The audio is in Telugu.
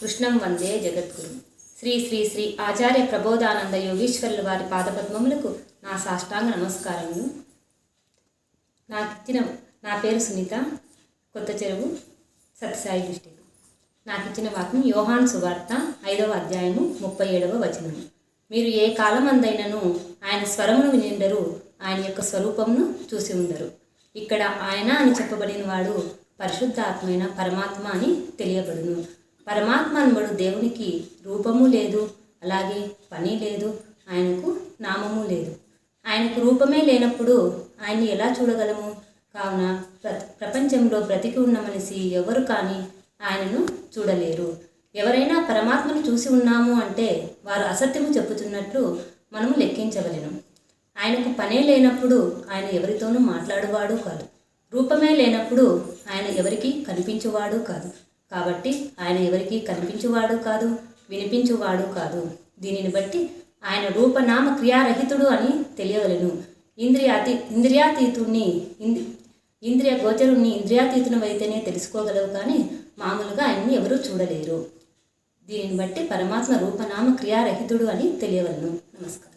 కృష్ణం వందే జగద్గురు. శ్రీ శ్రీ శ్రీ ఆచార్య ప్రబోధానంద యోగీశ్వరుల వారి పాదపద్మములకు నా సాష్టాంగ నమస్కారములు. నాకిచ్చిన నా పేరు సునీత కొత్త చెరువు సత్యసాయి డిస్టిక్. నాకు ఇచ్చిన వాక్యం యోహాన్ సువార్త ఐదవ అధ్యాయము ముప్పై ఏడవ వచనము. మీరు ఏ కాలమందైనను ఆయన స్వరమును వినిండరు ఆయన యొక్క స్వరూపమును చూసి ఉండరు. ఇక్కడ ఆయన అని చెప్పబడిన వాడు పరిశుద్ధాత్మైన పరమాత్మ అని తెలియబడును. పరమాత్మ దేవునికి రూపము లేదు అలాగే పని లేదు ఆయనకు నామము లేదు. ఆయనకు రూపమే లేనప్పుడు ఆయన్ని ఎలా చూడగలము? కావున ప్ర ప్రపంచంలో బ్రతికి ఉన్న మనిషి ఎవరు కానీ ఆయనను చూడలేరు. ఎవరైనా పరమాత్మను చూసి ఉన్నాము అంటే వారు అసత్యము చెప్పుతున్నట్లు మనము లెక్కించవలెను. ఆయనకు పనే లేనప్పుడు ఆయన ఎవరితోనూ మాట్లాడువాడు కాదు. రూపమే లేనప్పుడు ఆయన ఎవరికి కనిపించేవాడు కాదు. కాబట్టి ఆయన ఎవరికీ కనిపించువాడు కాదు వినిపించువాడు కాదు. దీనిని బట్టి ఆయన రూపనామ క్రియారహితుడు అని తెలియవలెను. ఇంద్రియాతి ఇంద్రియాతీతుణ్ణి ఇంద్రి ఇంద్రియ గోచరుణ్ణి ఇంద్రియాతీతుని అయితేనే తెలుసుకోగలవు కానీ మామూలుగా ఆయన్ని ఎవరూ చూడలేరు. దీనిని బట్టి పరమాత్మ రూపనామ క్రియారహితుడు అని తెలియవలను. నమస్కారం.